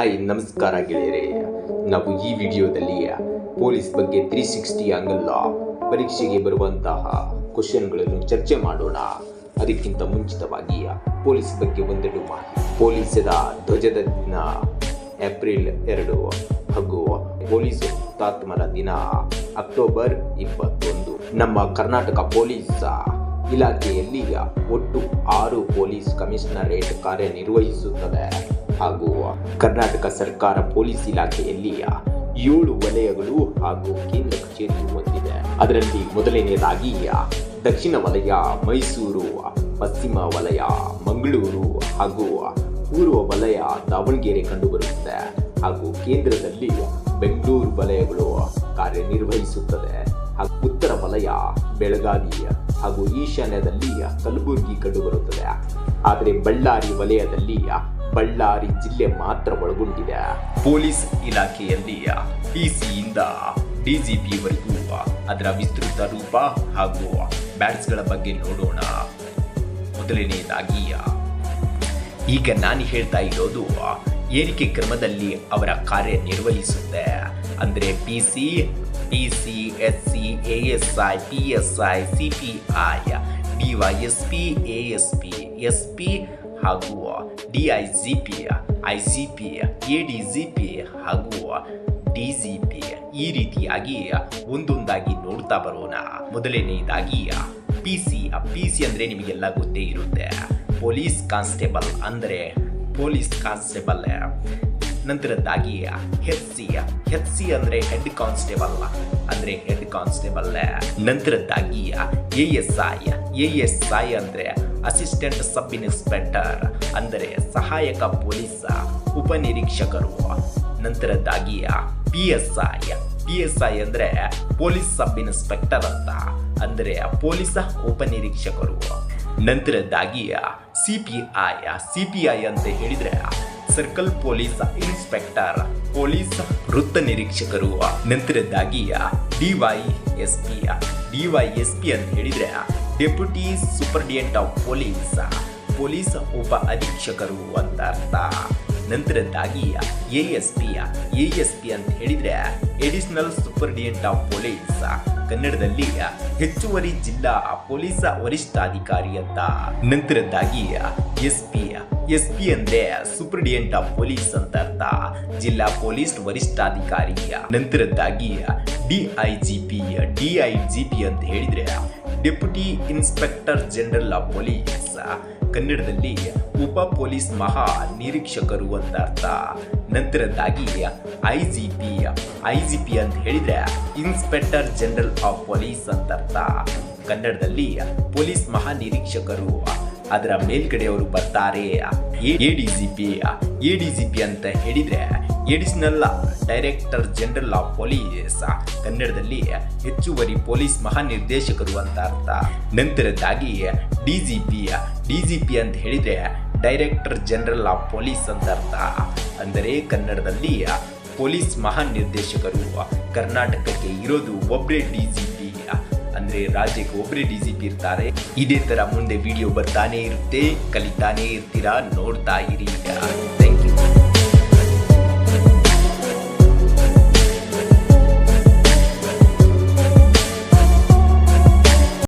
Hi, ನಮಸ್ಕಾರ ಗೆಳೆಯರೆ. ನಾವು ಈ ವಿಡಿಯೋದಲ್ಲಿ ಪೊಲೀಸ್ ಬಗ್ಗೆ ತ್ರೀ ಸಿಕ್ಸ್ಟಿ ಆಂಗಲ್ ಪರೀಕ್ಷೆಗೆ ಬರುವಂತಹ ಕ್ವಶನ್ಗಳನ್ನು ಚರ್ಚೆ ಮಾಡೋಣ. ಅದಕ್ಕಿಂತ ಮುಂಚಿತವಾಗಿ ಪೊಲೀಸ್ ಬಗ್ಗೆ ಒಂದೆರಡು ಮಾಹಿತಿ. ಪೊಲೀಸರ ಧ್ವಜದ ದಿನ ಏಪ್ರಿಲ್ ಎರಡು ಹಾಗೂ ಪೊಲೀಸ್ ಹುತಾತ್ಮರ ದಿನ ಅಕ್ಟೋಬರ್ ಇಪ್ಪತ್ತೊಂದು. ನಮ್ಮ ಕರ್ನಾಟಕ ಪೊಲೀಸ್ ಇಲಾಖೆಯಲ್ಲಿ ಒಟ್ಟು ಆರು ಪೊಲೀಸ್ ಕಮಿಷನರೇಟ್ ಕಾರ್ಯನಿರ್ವಹಿಸುತ್ತದೆ. ಹಾಗೂ ಕರ್ನಾಟಕ ಸರ್ಕಾರ ಪೊಲೀಸ್ ಇಲಾಖೆಯಲ್ಲಿ ಏಳು ವಲಯಗಳು ಹಾಗೂ ಕೇಂದ್ರ ಕಚೇರಿ ಹೊಂದಿದೆ. ಅದರಲ್ಲಿ ಮೊದಲನೆಯದಾಗಿ ದಕ್ಷಿಣ ವಲಯ, ಮೈಸೂರು, ಪಶ್ಚಿಮ ವಲಯ, ಮಂಗಳೂರು ಹಾಗೂ ಪೂರ್ವ ವಲಯ ದಾವಣಗೆರೆ ಕಂಡುಬರುತ್ತದೆ. ಹಾಗೂ ಕೇಂದ್ರದಲ್ಲಿ ಬೆಂಗಳೂರು ವಲಯಗಳು ಕಾರ್ಯನಿರ್ವಹಿಸುತ್ತದೆ. ಹಾಗೂ ಉತ್ತರ ವಲಯ, ಬೆಳಗಾವಿ ಹಾಗೂ ಈಶಾನ್ಯದಲ್ಲಿ ಕಲಬುರಗಿ ಕಂಡುಬರುತ್ತದೆ. ಆದರೆ ಬಳ್ಳಾರಿ ವಲಯದಲ್ಲಿ ಬಳ್ಳಾರಿ ಜಿಲ್ಲೆ ಮಾತ್ರ ಒಳಗೊಂಡಿದೆ. ಪೊಲೀಸ್ ಇಲಾಖೆಯಲ್ಲಿ ಡಿಸಿಯಿಂದ ಡಿಜಿಪಿವರೆಗೂ ಅದರ ವಿಸ್ತೃತ ರೂಪ ಹಾಗೂ ಬ್ಯಾಟ್ಸ್ಗಳ ಬಗ್ಗೆ ನೋಡೋಣ. ಮೊದಲನೆಯದಾಗಿ, ಈಗ ನಾನು ಹೇಳ್ತಾ ಇರೋದು ಏರಿಕೆ ಕ್ರಮದಲ್ಲಿ ಅವರ ಕಾರ್ಯನಿರ್ವಹಿಸುತ್ತೆ. ಅಂದರೆ P C P C S C A S I P S I C P I D Y S P A S P S P ಹಾಗೂ D I G P I P A ಹಾಗೂ D ಈ ರೀತಿಯಾಗಿ ಒಂದೊಂದಾಗಿ ನೋಡ್ತಾ ಬರೋಣ. ಮೊದಲನೆಯದಾಗಿ P C P C ಅಂದರೆ ನಿಮಗೆಲ್ಲ ಗೊತ್ತೇ ಇರುತ್ತೆ. ಪೊಲೀಸ್ ಕಾನ್ಸ್ಟೇಬಲ್ ಅಂದರೆ ಪೊಲೀಸ್ ಕಾನ್ಸ್ಟೇಬಲ್ ನಂತರದ್ದಾಗಿ ಹೆಚ್ ಸಿ ಹೆಚ್ ಸಿ ಅಂದರೆ ಹೆಡ್ ಕಾನ್ಸ್ಟೇಬಲ್ ಅಂದರೆ head constable ನಂತರದ್ದಾಗಿ A S I A S I ಅಂದರೆ ಅಸಿಸ್ಟೆಂಟ್ ಸಬ್ ಇನ್ಸ್ಪೆಕ್ಟರ್ ಅಂದರೆ ಸಹಾಯಕ ಪೊಲೀಸ್, ಉಪನಿರೀಕ್ಷಕರು. ನಂತರದ್ದಾಗಿ P S I P S I ಅಂದರೆ ಪೊಲೀಸ್ ಸಬ್ ಇನ್ಸ್ಪೆಕ್ಟರ್ ಅಂತ, ಅಂದರೆ ಪೊಲೀಸ್ ಉಪನಿರೀಕ್ಷಕರು. ನಂತರದ್ದಾಗಿ C P I C P I ಅಂತ ಹೇಳಿದ್ರೆ ಸರ್ಕಲ್ ಪೊಲೀಸ್ ಇನ್ಸ್ಪೆಕ್ಟರ್ ಪೊಲೀಸ್ ವೃತ್ತ ನಿರೀಕ್ಷಕರು. ನಂತರದ್ದಾಗಿ D Y S P D Y S P ಅಂತ ಹೇಳಿದ್ರೆ deputy superintendent of police police ಉಪ ಅಧೀಕ್ಷಕರು ಅಂತ ಅರ್ಥ ನಂತರದ್ದಾಗಿ A S P A S P ಅಂತ ಹೇಳಿದ್ರೆ ಎಡಿಷನಲ್ ಸೂಪರ್ಡಿಯೆಂಟ್ ಆಫ್ ಪೊಲೀಸ್ ಕನ್ನಡದಲ್ಲಿ ಹೆಚ್ಚುವರಿ ಜಿಲ್ಲಾ ಪೊಲೀಸ್ ವರಿಷ್ಠಾಧಿಕಾರಿ ಅಂತ. ನಂತರದ್ದಾಗಿ ಎಸ್ ಪಿ ಎಸ್ ಪಿ ಅಂದ್ರೆ ಸೂಪರ್ಡಿಯೆಂಟ್ ಆಫ್ ಪೊಲೀಸ್ ಅಂತ ಅರ್ಥ ಜಿಲ್ಲಾ ಪೊಲೀಸ್ ವರಿಷ್ಠಾಧಿಕಾರಿ. ನಂತರದ್ದಾಗಿ D I G P D I G P ಅಂತ ಹೇಳಿದ್ರೆ deputy inspector general of police. ಕನ್ನಡದಲ್ಲಿ ಉಪ ಪೊಲೀಸ್ ಮಹಾ ನಿರೀಕ್ಷಕರು ಅಂತ ಅರ್ಥ ನಂತರದ್ದಾಗಿ I G P I G P ಅಂತ ಹೇಳಿದ್ರೆ ಇನ್ಸ್ಪೆಕ್ಟರ್ ಜನರಲ್ ಆಫ್ ಪೊಲೀಸ್ ಅಂತ ಅರ್ಥ ಕನ್ನಡದಲ್ಲಿ ಪೊಲೀಸ್ ಮಹಾ ನಿರೀಕ್ಷಕರು ಮೇಲ್ಗಡೆ ಅವರು ಬರ್ತಾರೆ A D G P A D G P ಅಂತ ಹೇಳಿದ್ರೆ additional director general of police ಕನ್ನಡದಲ್ಲಿ ಹೆಚ್ಚುವರಿ ಪೊಲೀಸ್ ಮಹಾನಿರ್ದೇಶಕರು ಅಂತ ಅರ್ಥ. ನಂತರದ್ದಾಗಿ D G P D G P ಅಂತ ಹೇಳಿದ್ರೆ ಡೈರೆಕ್ಟರ್ ಜನರಲ್ ಆಫ್ ಪೊಲೀಸ್ ಅಂತ ಅರ್ಥ. ಅಂದರೆ ಕನ್ನಡದಲ್ಲಿ ಪೊಲೀಸ್ ಮಹಾನಿರ್ದೇಶಕರು ಕರ್ನಾಟಕಕ್ಕೆ ಇರೋದು ಒಬ್ಬರೇ ಡಿ ಜಿ ಅಂದ್ರೆ ರಾಜ್ಯಕ್ಕೆ ಒಬ್ಬರೇ ಡಿ ಸಿ ಪಿ ಇರ್ತಾರೆ. ಇದೇ ತರ ಮುಂದೆ ವಿಡಿಯೋ ಬರ್ತಾನೆ ಇರುತ್ತೆ. ಕಲಿತಾನೆ ಇರ್ತೀರಾ? ನೋಡ್ತಾ ಇರಿ